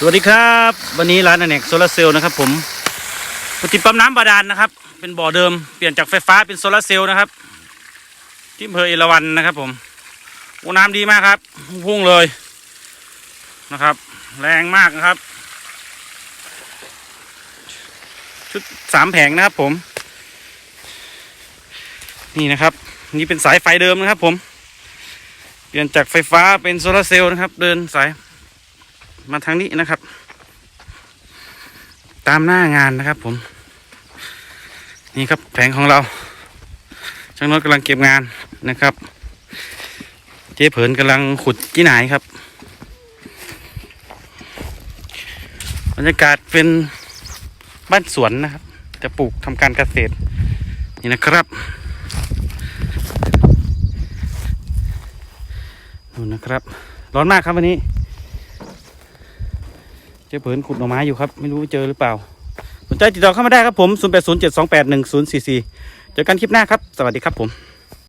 สวัสดีครับ วันนี้ร้านอเนกโซลาร์เซลล์นะครับ ผมปฏิดปั๊มน้ำบาดาลนะครับ เป็นบ่อเดิมเปลี่ยนจากไฟฟ้าเป็นโซลาร์เซลล์นะครับที่อำเภอเอราวัณนะครับ ผมโอ้น้ำดีมากครับพุ่งเลยนะครับ แรงมากนะครับ ชุดสามแผงนะครับ ผม นี่นะครับ นี่เป็นสายไฟเดิมนะครับ ผม เปลี่ยนจากไฟฟ้าเป็นโซลาร์เซลล์นะครับ เดินสาย มาทางนี้นะครับ ตามหน้างานนะครับ ผม นี่ครับแผงของเราช่างน้อยกำลังเก็บงานนะครับ เจ๊เผินกำลังขุดที่ไหนครับบรรยากาศเป็นบ้านสวนนะครับ จะปลูกทำการเกษตร นี่นะครับนู่นนะครับ ร้อนมากครับวันนี้ เจะเผินขุดหน่อไม้อยู่ครับ ไม่รู้เจอหรือเปล่า สนใจติดต่อเข้ามาได้ครับผม 0807281044 เจอกันคลิปหน้าครับ สวัสดีครับผม